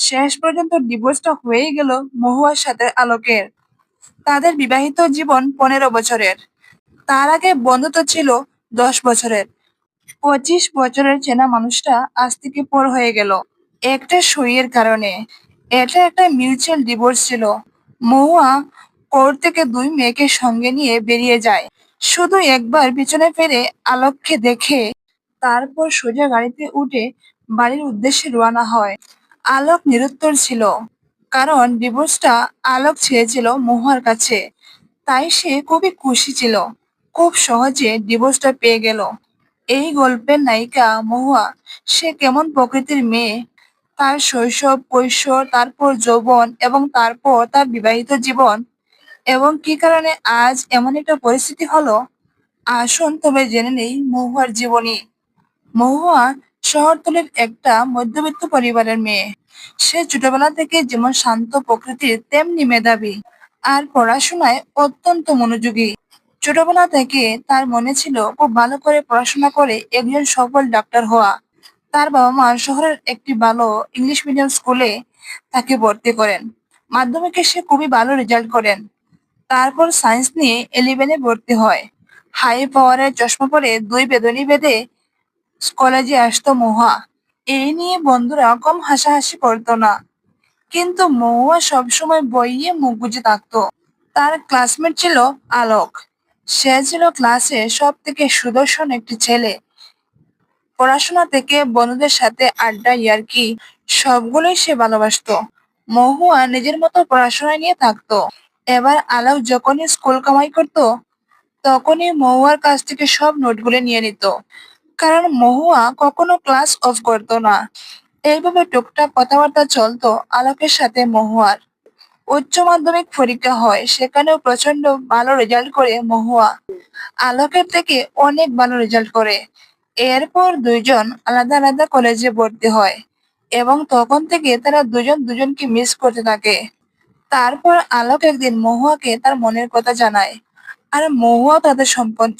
শেষ পর্যন্ত ডিভোর্সটা হয়ে গেল মহুয়ার সাথে আলোকের। তাদের বিবাহিত জীবন পনেরো বছরের। তার আগে বন্ধুত্ব ছিল দশ বছরের। পঁচিশ বছরের চেনা মানুষটা আজ থেকে পর হয়ে গেল। একটা সইয়ের কারণে। এটা একটা মিউচুয়াল ডিভোর্স ছিল। মহুয়া কোর্ট থেকে দুই মেয়েকে সঙ্গে নিয়ে বেরিয়ে যায়। শুধু একবার পিছনে ফিরে আলোককে দেখে তারপর সোজা গাড়িতে উঠে বাড়ির উদ্দেশ্যে রওনা হয়। আলোক নিরুত্তর ছিল। কারণ ডিভোর্সটা আলোক চেয়েছিল মহুয়ার কাছে। তাই সে খুবই খুশি ছিল। খুব সহজে ডিভোর্সটা পেয়ে গেল। এই গল্পের নায়িকা মহুয়া, সে কেমন প্রকৃতির মেয়ে? তার শৈশব, কৈশোর, তারপর যৌবন এবং তারপর তার বিবাহিত জীবন। এবং কি কারণে আজ এমন একটা পরিস্থিতি হলো? আসুন তবে জেনে নেই মহুয়ার জীবনী। মহুয়া শহরতলির একটা মধ্যবিত্ত পরিবারের মেয়ে। সে ছোটবেলা থেকে যেমন শান্ত প্রকৃতির, তেমনি মেধাবী আর পড়াশোনায় অত্যন্ত মনোযোগী। ছোটবেলা থেকে তার মনে ছিল, খুব ভালো করে পড়াশোনা করে একজন সফল ডাক্তার হওয়া। তার বাবা মা শহরের একটি ভালো ইংলিশ মিডিয়াম স্কুলে তাকে ভর্তি করেন। মাধ্যমিকে সে খুবই ভালো রেজাল্ট করেন। তারপর সায়েন্স নিয়ে ইলেভেনে ভর্তি হয়। হাই পাওয়ারের চশমা পরে দুই বেদনী বেঁধে কলেজে আসতো মহুয়া। এই নিয়ে বন্ধুরা কম হাসাহাসি করতো না। কিন্তু মহুয়া সবসময় বইয়ে মুখ বুজে থাকতো। তার ক্লাসমেট ছিল আলোক। সে ছিল ক্লাসে সব থেকে সুদর্শন একটি ছেলে। পড়াশোনা থেকে বন্ধুদের সাথে আড্ডা, ইয়ার্কি, সবগুলোই সে ভালোবাসতো। মহুয়া নিজের মতো পড়াশোনা নিয়ে থাকতো। এবার আলোক যখনই স্কুল কামাই করতো, তখনই মহুয়ার কাছ থেকে সব নোটগুলো নিয়ে নিত। কারণ মহুয়া কখনো ক্লাস অফ করতো না। এইভাবে টুকটাক কথাবার্তা চলতো আলোকের সাথে মহুয়ার। উচ্চ মাধ্যমিক পরীক্ষা হয়, সেখানেও প্রচণ্ড ভালো রেজাল্ট করে মহুয়া। আলোকের থেকে অনেক ভালো রেজাল্ট করে। এরপর দুইজন আলাদা আলাদা কলেজে ভর্তি হয় এবং তখন থেকে তারা দুজন দুজনকে মিস করতে থাকে। তারপর আলোক একদিন মহুয়াকে তার মনের কথা জানায়, আর মহুয়া তাদের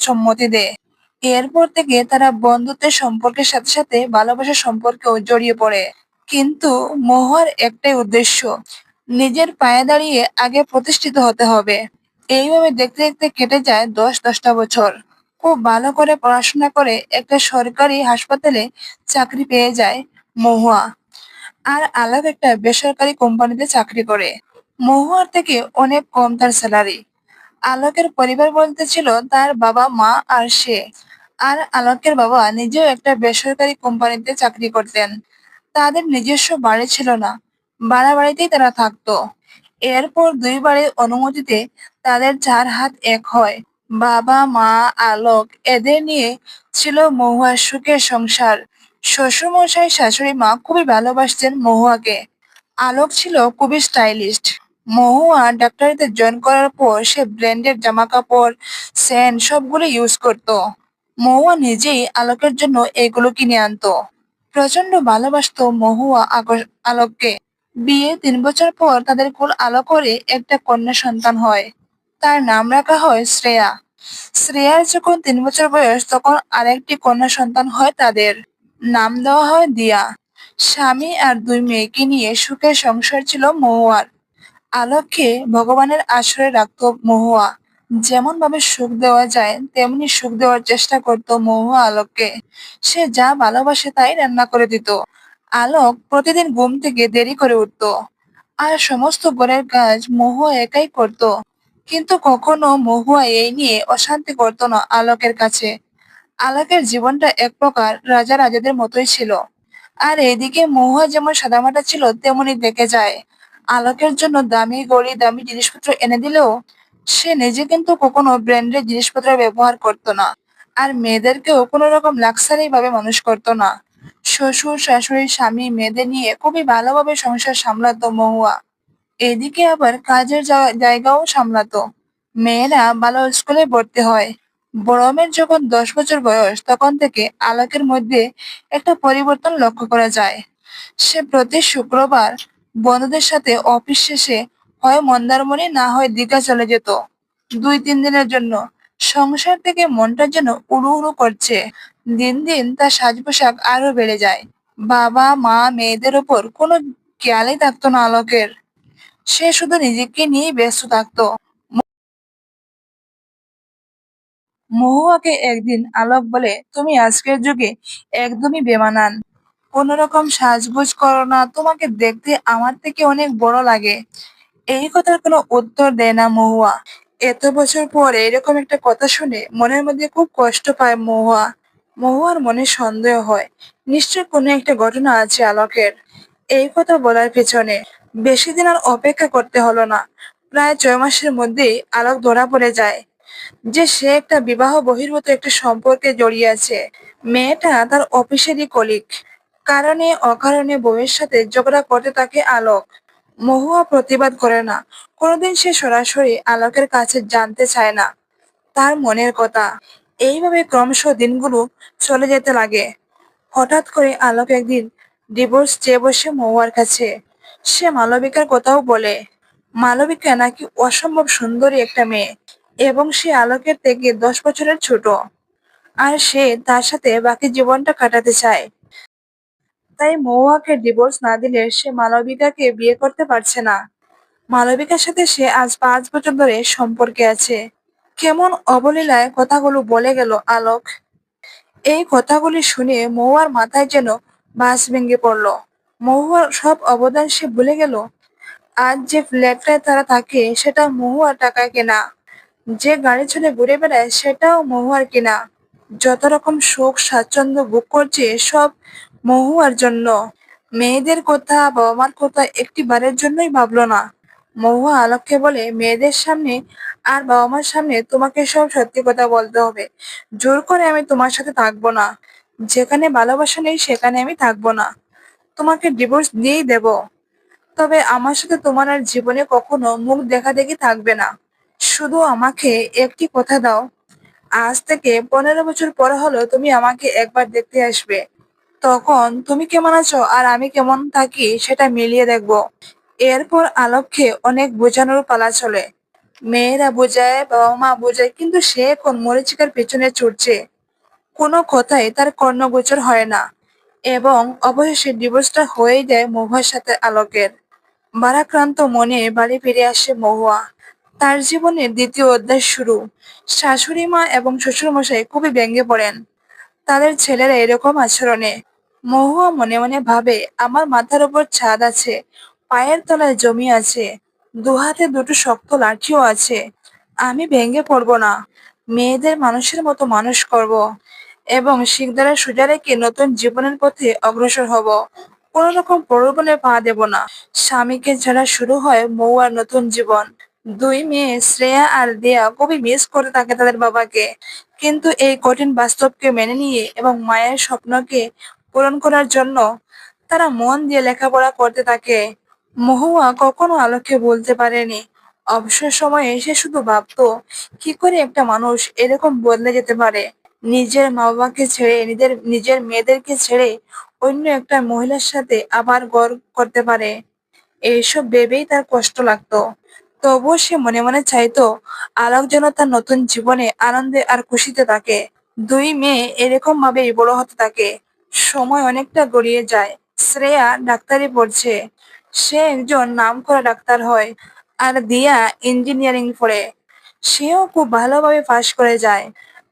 সম্মতি দেয়। এরপর থেকে তারা বন্ধুত্বের সম্পর্কের সাথে সাথে ভালোবাসার সম্পর্কেও জড়িয়ে পড়ে। কিন্তু মহুয়ার একটাই উদ্দেশ্য, নিজের পায়ে দাঁড়িয়ে আগে প্রতিষ্ঠিত হতে হবে। এইভাবে দেখতে দেখতে কেটে যায় দশ দশটা বছর। খুব ভালো করে পড়াশোনা করে একটা সরকারি হাসপাতালে চাকরি পেয়ে যায় মহুয়া। আর আলাপ একটা বেসরকারি কোম্পানিতে চাকরি করে। মহুয়ার থেকে অনেক কম তার স্যালারি। আলোকের পরিবার বলতে ছিল তার বাবা মা আর সে। আর আলোকের বাবা নিজেও একটা বেসরকারি কোম্পানিতে চাকরি করতেন। তাদের নিজস্ব বাড়ি ছিল না। ভাড়া বাড়িতেই তারা থাকতো। এরপর দুই বাড়ির অনুমতিতে তাদের চার হাত এক হয়। বাবা, মা, আলোক এদের নিয়ে ছিল মহুয়ার সুখের সংসার। শ্বশুরমশাই, শাশুড়ি, মা খুবই ভালোবাসতেন মহুয়াকে। আলোক ছিল খুবই স্টাইলিস্ট। মহুয়া ডাক্তারিতে জয়েন করার পর সে ব্র্যান্ডেড জামা কাপড় সেন্ট সবগুলো ইউজ করতো। মহুয়া নিজেই আলোকের জন্য এগুলো কিনে আনতো। প্রচণ্ড ভালোবাসতো মহুয়া আলোককে। বিয়ে তিন বছর পর তাদের কুল আলো করে একটা কন্যা সন্তান হয়। তার নাম রাখা হয় শ্রেয়া। শ্রেয়ার যখন তিন বছর বয়স, তখন আরেকটি কন্যা সন্তান হয় তাদের। নাম দেওয়া হয় দিয়া। স্বামী আর দুই মেয়েকে নিয়ে সুখের সংসার ছিল মহুয়ার। আলোককে ভগবানের আশ্রয়ে রাখত মহুয়া। যেমন ভাবে সুখ দেওয়া যায়, তেমনি সুখ দেওয়ার চেষ্টা করতো মহুয়া আলোককে। সে যা ভালোবাসে তাই রান্না করে দিত। আলোক প্রতিদিন ঘুম থেকে দেরি করে উঠতো। আর সমস্ত ঘরের কাজ মহুয়া একাই করত। কিন্তু কখনো মহুয়া এই নিয়ে অশান্তি করতো না আলোকের কাছে। আলোকের জীবনটা এক প্রকার রাজা রাজাদের মতোই ছিল। আর এইদিকে মহুয়া যেমন সাদামাটা ছিল, তেমনি দেখে যায়। আলোকের জন্য দামি গড়ি, দামি জিনিসপত্র এনে দিলেও সে নিজে কিন্তু কখনো ব্র্যান্ডের জিনিসপত্র ব্যবহার করতো না। আর মেয়েদেরকেও কোনো রকম লাক্সারি ভাবে মানুষ করতো না। শ্বশুর, শাশুড়ি, স্বামী মেয়েদের নিয়ে খুবই ভালোভাবে সংসার সামলাতো মহুয়া। এদিকে আবার কাজের জায়গাও সামলাতো। মেয়েরা ভালো স্কুলে ভর্তি হয়। বড় মেয়ের যখন দশ বছর বয়স, তখন থেকে আলোকের মধ্যে একটা পরিবর্তন লক্ষ্য করা যায়। সে প্রতি শুক্রবার বন্ধুদের সাথে অফিস শেষে হয় মন্দারমণি, না হয় দীঘা চলে যেত। দুই তিন দিনের জন্য সংসার থেকে মনটা যেন উড়ু উড়ু করছে। দিন দিন তার সাজ পোশাক আরও বেড়ে যায়। বাবা, মা, মেয়েদের ওপর কোনো খেয়ালই থাকতো না আলোকের। সে শুধু নিজেকে নিয়েই ব্যস্ত থাকতো। মহুয়াকে একদিন আলোক বলে, তুমি আজকের যুগে একদমই বেমানান। কোন রকম সাজগোজ করো না। তোমাকে দেখতে আমার থেকে অনেক বড় লাগে। এই কথার কোনো উত্তর দেয় না মহুয়া। এত বছর পরে এরকম একটা কথা শুনে মনের মধ্যে খুব কষ্ট পায় মহুয়া। মহুয়ার মনে সন্দেহ হয়, নিশ্চয় কোনো একটা ঘটনা আছে আলোকের। এই কথা বলার পেছনে বেশি দিন আর অপেক্ষা করতে হলো না। প্রায় ছয় মাসের মধ্যেই আলোক ধরা পড়ে যায়। যে সে একটা বিবাহ বহির্ভূত একটা সম্পর্কে জড়িয়ে আছে। মেয়েটা তার অফিসেরই কলিক কারণে অকারণে বউয়ের সাথে ঝগড়া করতে থাকে আলোক। মহুয়া প্রতিবাদ করে না। কোনোদিন সে সরাসরি আলোকের কাছে জানতে চায় না। তার মনের কথা। এইভাবে ক্রমশ দিনগুলো চলে যেতে লাগে। হঠাৎ করে আলোক একদিন ডিভোর্স চেয়ে বসে মহুয়ার কাছে। সে মালবিকার কথাও বলে, মালবিকা নাকি অসম্ভব সুন্দরী একটা মেয়ে এবং সে আলোকের থেকে দশ বছরের ছোট। আর সে তার সাথে বাকি জীবনটা কাটাতে চায়। তাই মহুয়াকে ডিভোর্স না দিলে সে মালবিকাকে বিয়ে করতে পারছে না। মালবিকার সাথে সে আজ পাঁচ বছর ধরে সম্পর্কে আছে। কেমন অবলীলায় কথাগুলো বলে গেল আলোক। এই কথাগুলি শুনে মহুয়ার মাথায় যেন বাস ভেঙে পড়ল। মহুয়ার সব অবদান সে ভুলে গেল। আজ যে ফ্ল্যাটটায় তারা থাকে, সেটা মহুয়ার টাকায় কেনা। যে গাড়ি চলে ঘুরে বেড়ায়, সেটাও মহুয়ার কেনা। যত রকম সুখ স্বাচ্ছন্দ্য ভোগ করছে, সব মহুয়ার জন্য। মেয়েদের কথা বাবা মার কথা একটি বারের জন্যই ভাবলো না। মহুয়া আলোককে বলে, মেয়েদের সামনে আর বাবা মার সামনে তোমাকে সব সত্যি কথা বলতে হবে। জোর করে আমি তোমার সাথে থাকব না। যেখানে ভালোবাসা নেই, সেখানে আমি থাকব না। তোমাকে ডিভোর্স দিয়েই দেব। তবে আমার সাথে তোমার আর জীবনে কখনো মুখ দেখা দেখি থাকবে না। শুধু আমাকে একটি কথা দাও। আজ থেকে পনেরো বছর পর হলো তুমি আমাকে একবার দেখতে আসবে। তখন তুমি কেমন আছো আর আমি কেমন থাকি সেটা মিলিয়ে দেখব। এরপর আলোককে অনেক বোঝানোর পালা চলে। মেয়েরা বোঝায় বাবা মা বোঝায়, কিন্তু সে এখন মরিচিকার পেছনে ছুটছে। কোনো কথাই তার কর্ণগোচর হয় না এবং অবশেষে ডিভোর্সটা হয়ে যায় মহুয়ার সাথে আলোকের। ভারাক্রান্ত মনে বাড়ি ফিরে আসে মহুয়া। তার জীবনের দ্বিতীয় অধ্যায় শুরু। শাশুড়ি মা এবং শ্বশুরমশাই খুবই ব্যঙ্গে পড়েন। তাদের ছেলেরা এরকম আচরণে মহুয়া মনে মনে ভাবে, আমার মাথার উপর ছাদ আছে, পায়ের তলায় জমি আছে, দুহাতে দুটো শক্ত লাঠিও আছে, আমি ভেঙে পড়ব না। মেয়েদের মানুষের মতো মানুষ করব এবং শিকদারের সোজা রেখে নতুন জীবনের পথে অগ্রসর হব। কোন রকম প্রলোভনে পা দেব না। স্বামীকে ছাড়া শুরু হয় মৌয়ার নতুন জীবন। দুই মেয়ে, শ্রেয়া আর দেয়া, খুবই মিস করে থাকে তাদের বাবাকে। কিন্তু এই কঠিন বাস্তবকে মেনে নিয়ে এবং মায়ের স্বপ্নকে পূরণ করার জন্য তারা মন দিয়ে লেখাপড়া করতে থাকে। মহুয়া কখনো আলোকে বলতে পারেনি, অবসর সময়ে সে শুধু ভাবতো, কি করে একটা মানুষ এরকম বদলে যেতে পারে? নিজের মা বাবাকে ছেড়ে, নিজের নিজের মেয়েদেরকে ছেড়ে অন্য একটা মহিলার সাথে আবার গড় করতে পারে? এইসব ভেবেই তার কষ্ট লাগতো। তবুও সে মনে মনে চাইতো, আলোক যেন তার নতুন জীবনে আনন্দে আর খুশিতে থাকে। দুই মেয়ে এরকম ভাবেই বড় হতে থাকে। সময় অনেকটা গড়িয়ে যায়। শ্রেয়া ডাক্তারি পড়ছে। সে একজন নাম করা ডাক্তার হয় আর দিয়া ইঞ্জিনিয়ারিং পড়ে। সেও খুব ভালোভাবে পাশ করে যায়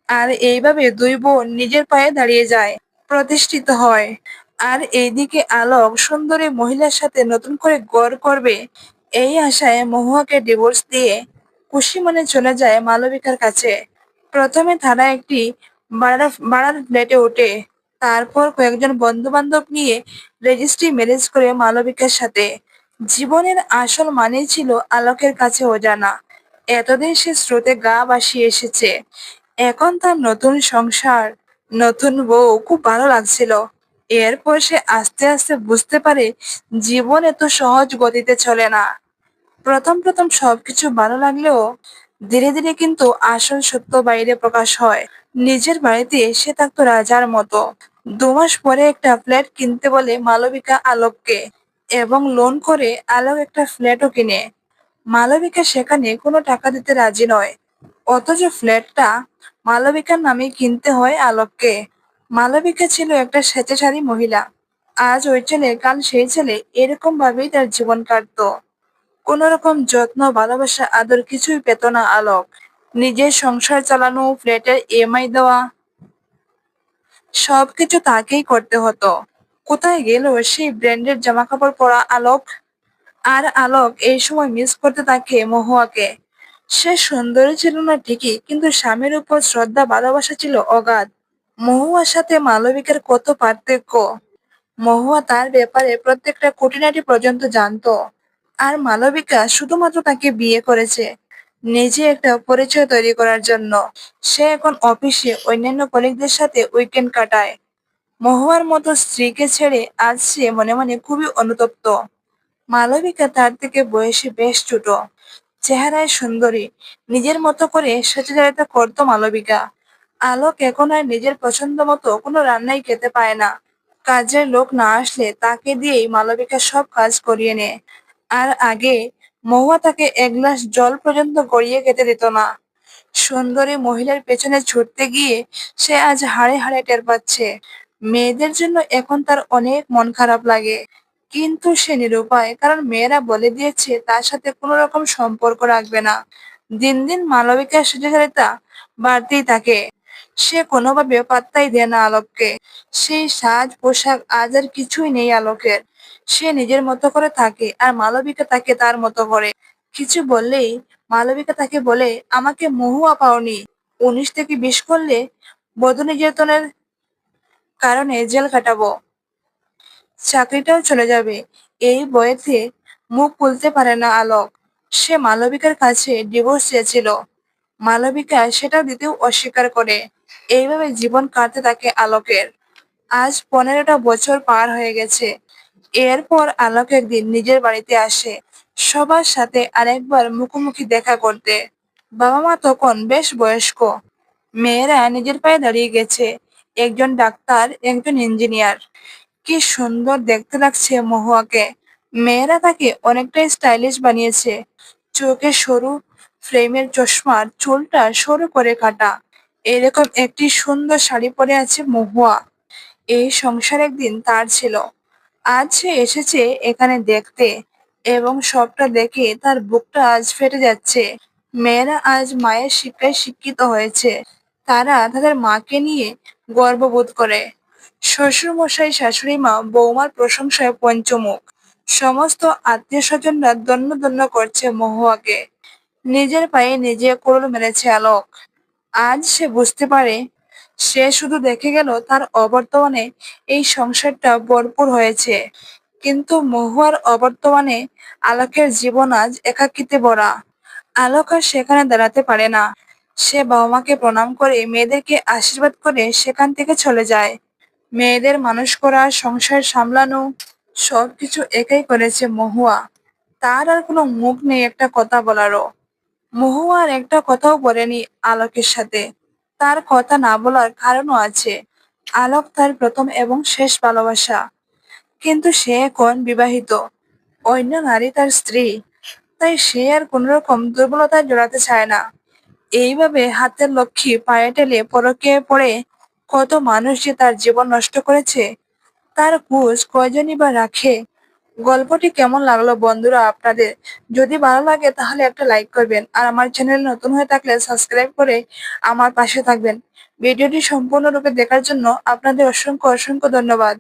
আর এইভাবে দুই বোন নিজের পায়ে দাঁড়িয়ে যায়, প্রতিষ্ঠিত হয়। আর এইদিকে আলোক সুন্দরী মহিলার সাথে নতুন করে গড় করবে এই আশায় মহুয়াকে ডিভোর্স দিয়ে খুশি মনে চলে যায় মালবিকার কাছে। প্রথমে তারা একটি বাড়া বাড়ার ফ্ল্যাটে ওঠে। তারপর কয়েকজন বন্ধু বান্ধব নিয়ে রেজিস্ট্রি ম্যারেজ করে মালবিকার সাথে। জীবনের আসল মানে ছিল আলোকের কাছে অজানা। এতদিন সে স্রোতে গা ভাসিয়ে এসেছে। এখন তার নতুন সংসার, নতুন বউ খুব ভালো লাগছিল। এরপর সে আস্তে আস্তে বুঝতে পারে জীবন এত সহজ গতিতে চলে না। প্রথম প্রথম সবকিছু ভালো লাগলেও ধীরে ধীরে কিন্তু আসল সত্য বাইরে প্রকাশ হয়। নিজের বাড়িতে এসে থাকতো রাজার মতো। দু মাস পরে একটা ফ্ল্যাট কিনতে বলে মালবিকা আলোককে এবং লোন করে আলোক একটা ফ্ল্যাটও কিনে। মালবিকা সেখানে কোনো টাকা দিতে রাজি নয়। অথচ ফ্ল্যাটটা মালবিকার নামে কিনতে হয় আলোককে। মালবিকা ছিল একটা স্বেচ্ছাচারী মহিলা। আজ ওই ছেলে, কাল সেই ছেলে এরকম ভাবেই তার জীবন কাটতো। কোন রকম যত্ন, ভালোবাসা, আদর কিছুই পেত না আলোক। নিজের সংসার চালানো, ফ্ল্যাটের ইএমআই দেওয়া সবকিছু তাকেই করতে হতো। কোথায় গেল সেই ব্র্যান্ডের জামা কাপড় পরা আলোক? আর আলোক এই সময় মিস করতে থাকে মহুয়াকে। সে সুন্দরী ছিল না ঠিকই, কিন্তু স্বামীর উপর শ্রদ্ধা, ভালোবাসা ছিল অগাধ। মহুয়ার সাথে মালবিকের কত পার্থক্য? মহুয়া তার ব্যাপারে প্রত্যেকটা খুঁটিনাটি পর্যন্ত জানতো। আর মালবিকা শুধুমাত্র তাকে বিয়ে করেছে। নিজে একটা পরিচয় তৈরি করার জন্য। সে এখন অফিসে অন্যান্য কলিগদের সাথে উইকেন্ড কাটায়। মহুয়ার মতো স্ত্রীকে ছেড়ে আজ সে মনে মনে খুবই অনুতপ্ত। মালবিকা তার থেকে বয়সে বেশ ছোট। চেহারায় সুন্দরী। নিজের মতো করে সচেতনতা করতো মালবিকা। আলোক এখন আর নিজের পছন্দ মতো কোনো রান্নাই খেতে পায় না। কাজের লোক না আসলে তাকে দিয়েই মালবিকা সব কাজ করিয়ে নেয়। আর আগে মহুয়া তাকে এক গ্লাস জল পর্যন্ত গড়িয়ে খেতে দিত না। সুন্দরী মহিলার পেছনে ছুটতে গিয়ে সে আজ হাড়ে হাড়ে টের পাচ্ছে। মেয়েদের জন্য এখন তার অনেক মন খারাপ লাগে। কিন্তু সে নিরুপায়, কারণ মেয়েরা বলে দিয়েছে তার সাথে কোনো রকম সম্পর্ক রাখবে না। দিন দিন মালবিকার সুযোগিতা বাড়তেই থাকে। সে কোনোভাবে পাত্তাই দেয় না আলোককে। সেই সাজ, পোশাক আজ আর কিছুই নেই আলোকের। সে নিজের মতো করে থাকে আর মালবিকা তাকে তার মতো করে। কিছু বললেই মালবিকা তাকে বলে, আমাকে মহুয়া পাওনি। উনিশ থেকে বিশ করলে বধূ নির্যাতনের কারণে জেল কাটাবো। চাকরিটাও চলে যাবে। এই বয়েতে মুখ খুলতে পারে না আলোক। সে মালবিকার কাছে ডিভোর্স চেয়েছিল। মালবিকা সেটা দিতেও অস্বীকার করে। এইভাবে জীবন কাটতে থাকে আলোকের। আজ পনেরোটা বছর পার হয়ে গেছে। এরপর আলোক একদিন নিজের বাড়িতে আসে, সবার সাথে আরেকবার মুখোমুখি দেখা করতে। বাবা মা তখন বেশ বয়স্ক। মেয়েরা নিজের পায়ে দাঁড়িয়ে গেছে। একজন ডাক্তার, একজন ইঞ্জিনিয়ার। কি সুন্দর দেখতে লাগছে মহুয়াকে। মেয়েরা তাকে অনেকটাই স্টাইলিশ বানিয়েছে। চোখে সরু ফ্রেমের চশমার চুলটা সরু করে কাটা। এরকম একটি সুন্দর শাড়ি পরে আছে মহুয়া। এই সংসার একদিন তার ছিল। আজ সে এসেছে এখানে দেখতে এবং সবটা দেখে তার বুকটা আজ ফেটে যাচ্ছে। মেয়েরা আজ মায়ের শিক্ষায় শিক্ষিত হয়েছে। তারা তাদের মাকে নিয়ে গর্ববোধ করে। শ্বশুর মশাই শাশুড়ি মা বৌমার প্রশংসায় পঞ্চমুখ। সমস্ত আত্মীয় স্বজনরা দন্য দন্য করছে মহুয়াকে। নিজের পায়ে নিজে কোরল মেরেছে আলোক। আজ সে বুঝতে পারে, সে শুধু দেখে গেল তার অবর্তমানে এই সংসারটা ভরপুর হয়েছে। কিন্তু মহুয়ার অবর্তমানে আলোকের জীবন আজ একাকিতে ভরা। আলোক আর সেখানে দাঁড়াতে পারে না। সে বাবা মাকে প্রণাম করে মেয়েদেরকে আশীর্বাদ করে সেখান থেকে চলে যায়। মেয়েদের মানুষ করা, সংসার সামলানো, সবকিছু একাই করেছে মহুয়া। তার আর কোনো মুখ নেই একটা কথা বলারও। মহুয়া আর একটা কথাও বলেনি আলোকের সাথে। তার কথা না বলার কারণও আছে। আলোক তার প্রথম এবং শেষ ভালোবাসা। কিন্তু সে এখন বিবাহিত। অন্য নারী তার স্ত্রী। তাই সে আর কোন রকম দুর্বলতায় জড়াতে চায় না। এইভাবে হাতের লক্ষ্মী পায়ে টেলে পরকে পড়ে কত মানুষ যে তার জীবন নষ্ট করেছে, তার খোঁজ কয়জনই বা রাখে গল্পটি কেমন লাগল বন্ধুরা আপনাদের? যদি ভালো লাগে তাহলে একটা লাইক করবেন। আর আমার চ্যানেল নতুন হয়ে থাকলে সাবস্ক্রাইব করে আমার পাশে থাকবেন। ভিডিওটি সম্পূর্ণরূপে দেখার জন্য আপনাদের অসংখ্য অসংখ্য ধন্যবাদ।